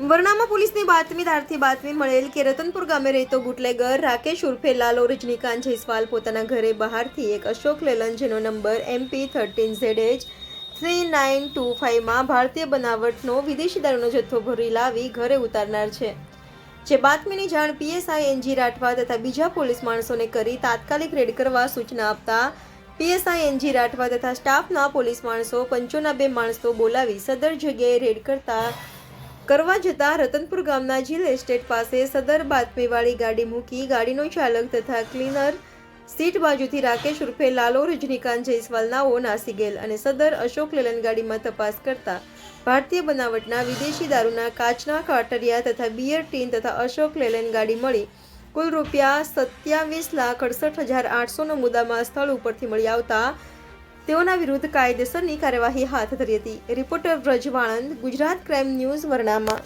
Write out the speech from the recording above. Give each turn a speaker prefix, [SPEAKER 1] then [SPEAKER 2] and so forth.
[SPEAKER 1] પોલીસની બાતમીદારથી બાતમી મળેલ કે રતનપુર ગામે રહેતો બુટલેગર રાકેશ ઉર્ફે લાલો રજનીકાંત જયસ્વાલ પોતાના ઘરે બહારથી એક અશોક લેલન જેનો number MP thirteen Z H three nine two ફાઇવમાં ભારતીય બનાવટનો વિદેશી દારૂનો જથ્થો ભરી લાવી ઘરે ઉતારનાર છે. જે બાતમીની જાણ પીએસઆઈ એનજી રાઠવા તથા બીજા પોલીસ માણસોને કરી તાત્કાલિક રેડ કરવા સૂચના આપતા પીએસઆઈ એનજી રાઠવા તથા સ્ટાફના પોલીસ માણસો પંચોના બે માણસો બોલાવી સદર જગ્યાએ રેડ કરતા કરવા જતાં રતનપુર ગામના જીલ એસ્ટેટ પાસે સદર બાતમીવાળી ગાડી મૂકી ગાડીનો ચાલક તથા ક્લીનર સીટ બાજુથી રાકેશ ઉર્ફે લાલો રજનીકાંત જયસ્વાલ નાઓ નાસી ગયેલ અને સદર અશોક લેલન ગાડીમાં તપાસ કરતા ભારતીય બનાવટના વિદેશી દારૂના કાચના કાટરિયા તથા બિયર ટીન તથા અશોક લેલન ગાડી મળી કુલ રૂપિયા સત્યાવીસ લાખ અડસઠ હજાર આઠસોનો મુદ્દામાં સ્થળ ઉપરથી મળી આવતા તેઓના વિરુદ્ધ કાયદેસરની કાર્યવાહી હાથ ધરી હતી. Reporter Vraj Vanand Gujarat crime news વરણામાં